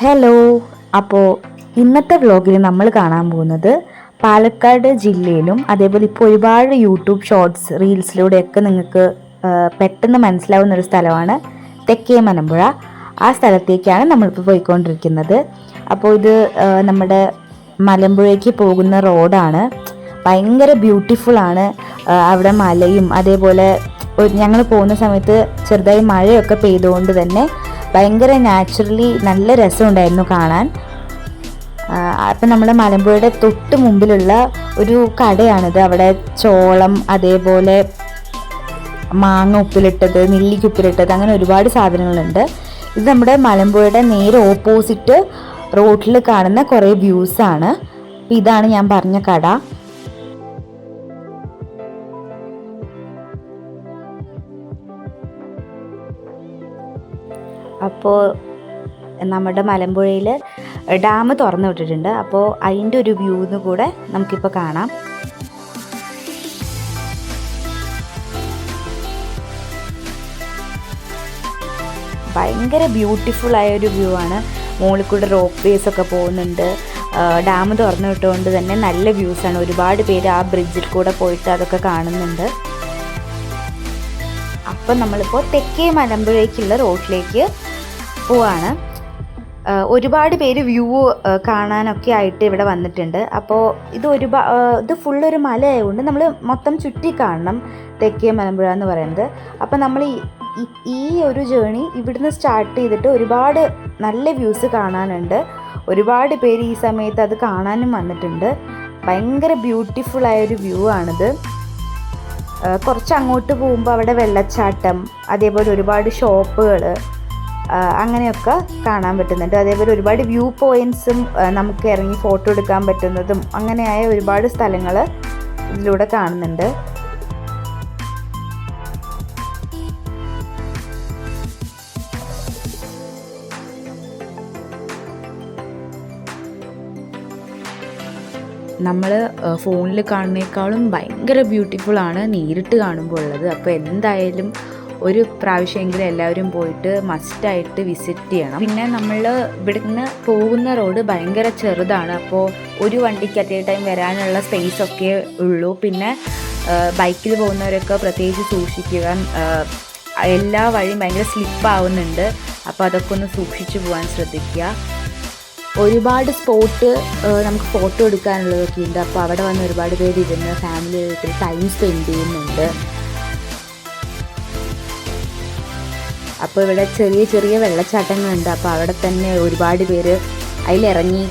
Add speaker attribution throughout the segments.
Speaker 1: Hello അപ്പോൾ ഇന്നത്തെ വ്ലോഗിൽ നമ്മൾ കാണാൻ പോകുന്നത് പാലക്കാട് ജില്ലയിലും അതേപോലെ ഇപ്പോൾ ഒരുപാട് യൂട്യൂബ് ഷോർട്സ് റീൽസിലൂടെയൊക്കെ നിങ്ങൾക്ക് പെട്ടെന്ന് മനസ്സിലാവുന്ന ഒരു സ്ഥലമാണ് തെക്കേ മലമ്പുഴ. ആ സ്ഥലത്തേക്കാണ് നമ്മളിപ്പോൾ പോയിക്കൊണ്ടിരിക്കുന്നത്. അപ്പോൾ ഇത് നമ്മുടെ മലമ്പുഴയ്ക്ക് പോകുന്ന റോഡാണ്. ഭയങ്കര ബ്യൂട്ടിഫുൾ ആണ്. അവിടെ മലയും അതേപോലെ ഞങ്ങൾ പോകുന്ന സമയത്ത് ചെറുതായി മഴയൊക്കെ പെയ്തുകൊണ്ട് തന്നെ ഭയങ്കര നാച്ചുറലി നല്ല രസമുണ്ടായിരുന്നു കാണാൻ. അപ്പം നമ്മുടെ മലമ്പുഴയുടെ തൊട്ട് മുമ്പിലുള്ള ഒരു കടയാണിത്. അവിടെ ചോളം അതേപോലെ മാങ്ങ ഉപ്പിലിട്ടത് നെല്ലിക്ക് ഉപ്പിലിട്ടത് അങ്ങനെ ഒരുപാട് സാധനങ്ങളുണ്ട്. ഇത് നമ്മുടെ മലമ്പുഴയുടെ നേരെ ഓപ്പോസിറ്റ് റോട്ടിൽ കാണുന്ന കുറേ വ്യൂസാണ് ഇതാണ് ഞാൻ പറഞ്ഞ കട. അപ്പോൾ നമ്മുടെ മലമ്പുഴയിൽ ഡാം തുറന്നു വിട്ടിട്ടുണ്ട്. അപ്പോൾ അതിന്റെ ഒരു വ്യൂന്ന് കൂടെ നമുക്കിപ്പോൾ കാണാം. ഭയങ്കര ബ്യൂട്ടിഫുൾ ആയ ഒരു വ്യൂ ആണ്. മുകളിൽ കൂടെ റോപ്പ് വേസ് ഒക്കെ പോകുന്നുണ്ട്. ഡാം തുറന്നു വിട്ടുകൊണ്ട് തന്നെ നല്ല വ്യൂസ് ആണ്. ഒരുപാട് പേര് ആ ബ്രിഡ്ജിൽ കൂടെ പോയിട്ട് അതൊക്കെ കാണുന്നുണ്ട്. അപ്പം നമ്മളിപ്പോൾ തെക്കേ മലമ്പുഴയ്ക്കുള്ള റോഡിലേക്ക് പോവാണ്. ഒരുപാട് പേര് വ്യൂ കാണാനൊക്കെ ആയിട്ട് ഇവിടെ വന്നിട്ടുണ്ട്. അപ്പോൾ ഇത് ഒരുപാ ആ, ഇത് ഫുള്ളൊരു മലയായതുകൊണ്ട് നമ്മൾ മൊത്തം ചുറ്റി കാണണം. തെക്കേ മലമ്പുഴ എന്ന് പറയുന്നത്. അപ്പോൾ നമ്മൾ ഈ ഒരു ജേണി ഇവിടുന്ന് സ്റ്റാർട്ട് ചെയ്തിട്ട് ഒരുപാട് നല്ല വ്യൂസ് കാണാനുണ്ട്. ഒരുപാട് പേര് ഈ സമയത്ത് അത് കാണാനും വന്നിട്ടുണ്ട്. ഭയങ്കര ബ്യൂട്ടിഫുൾ ആയൊരു വ്യൂ ആണിത്. കുറച്ച് അങ്ങോട്ട് പോകുമ്പോൾ അവിടെ വെള്ളച്ചാട്ടം അതേപോലെ ഒരുപാട് ഷോപ്പുകൾ അങ്ങനെയൊക്കെ കാണാൻ പറ്റുന്നുണ്ട്. അതേപോലെ ഒരുപാട് വ്യൂ പോയിന്റ്സും നമുക്ക് ഇറങ്ങി ഫോട്ടോ എടുക്കാൻ പറ്റുന്നതും അങ്ങനെയായ ഒരുപാട് സ്ഥലങ്ങൾ ഇതിലൂടെ കാണുന്നുണ്ട്. നമ്മൾ ഫോണിൽ കാണുന്നേക്കാളും ഭയങ്കര ബ്യൂട്ടിഫുൾ ആണ് നേരിട്ട് കാണുമ്പോൾ ഉള്ളത്. അപ്പോൾ എന്തായാലും ഒരു പ്രാവശ്യമെങ്കിലും എല്ലാവരും പോയിട്ട് മസ്റ്റായിട്ട് വിസിറ്റ് ചെയ്യണം. പിന്നെ നമ്മൾ ഇവിടുന്ന് പോകുന്ന റോഡ് ഭയങ്കര ചെറുതാണ്. അപ്പോൾ ഒരു വണ്ടിക്ക് അറ്റ് എ ടൈം വരാനുള്ള സ്പേസ് ഒക്കെ ഉള്ളൂ. പിന്നെ ബൈക്കിൽ പോകുന്നവരൊക്കെ പ്രത്യേകിച്ച് സൂക്ഷിക്കുക എല്ലാ വഴിയും ഭയങ്കര സ്ലിപ്പാവുന്നുണ്ട് അപ്പോൾ അതൊക്കെ ഒന്ന് സൂക്ഷിച്ചു പോകാൻ ശ്രദ്ധിക്കുക. ഒരുപാട് സ്പോട്ട് നമുക്ക് ഫോട്ടോ എടുക്കാനുള്ളതൊക്കെ ഉണ്ട്. അപ്പോൾ അവിടെ വന്ന് ഒരുപാട് പേര് ഇരുന്ന് ഫാമിലി ആയിട്ട് ടൈം സ്പെൻഡ് ചെയ്യുന്നുണ്ട്. അപ്പോൾ ഇവിടെ ചെറിയ ചെറിയ വെള്ളച്ചാട്ടങ്ങളുണ്ട്. അപ്പോൾ അവിടെ തന്നെ ഒരുപാട് പേര് അതിലിറങ്ങി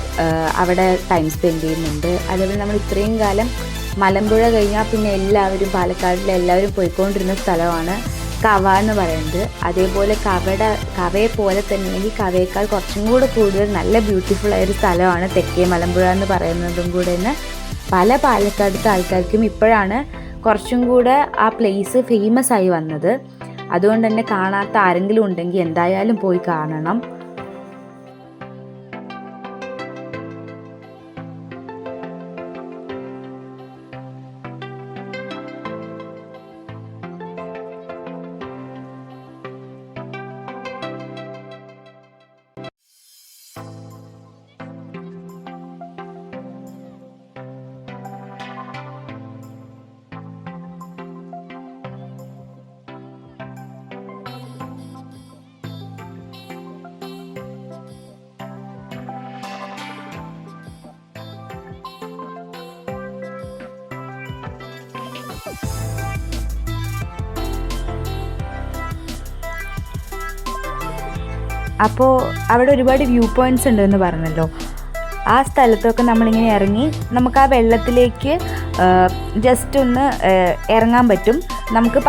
Speaker 1: അവിടെ ടൈം സ്പെൻഡ് ചെയ്യുന്നുണ്ട്. അതേപോലെ നമ്മൾ ഇത്രയും കാലം മലമ്പുഴ കഴിഞ്ഞാൽ പിന്നെ എല്ലാവരും പാലക്കാടിലെ എല്ലാവരും പോയിക്കൊണ്ടിരുന്ന സ്ഥലമാണ് കവ എന്ന് പറയുന്നത്. അതേപോലെ കവയുടെ കവയെ പോലെ തന്നെ ഈ കവയേക്കാൾ കുറച്ചും കൂടെ കൂടുതൽ നല്ല ബ്യൂട്ടിഫുൾ ആയൊരു സ്ഥലമാണ് തെക്കേ മലമ്പുഴ എന്ന് പറയുന്നതും കൂടെ തന്നെ. പല പാലക്കാടത്തെ ആൾക്കാർക്കും ഇപ്പോഴാണ് കുറച്ചും കൂടെ ആ പ്ലേസ് ഫേമസ് ആയി വന്നത്. അതുകൊണ്ട് തന്നെ കാണാത്ത ആരെങ്കിലും ഉണ്ടെങ്കിൽ എന്തായാലും പോയി കാണണം. അപ്പോൾ അവിടെ ഒരുപാട് വ്യൂ പോയിന്റ്സ് ഉണ്ടെന്ന് പറഞ്ഞല്ലോ. ആ സ്ഥലത്തൊക്കെ നമ്മളിങ്ങനെ ഇറങ്ങി നമുക്ക് ആ വെള്ളത്തിലേക്ക് ജസ്റ്റ് ഒന്ന് ഇറങ്ങാൻ പറ്റും. നമുക്ക്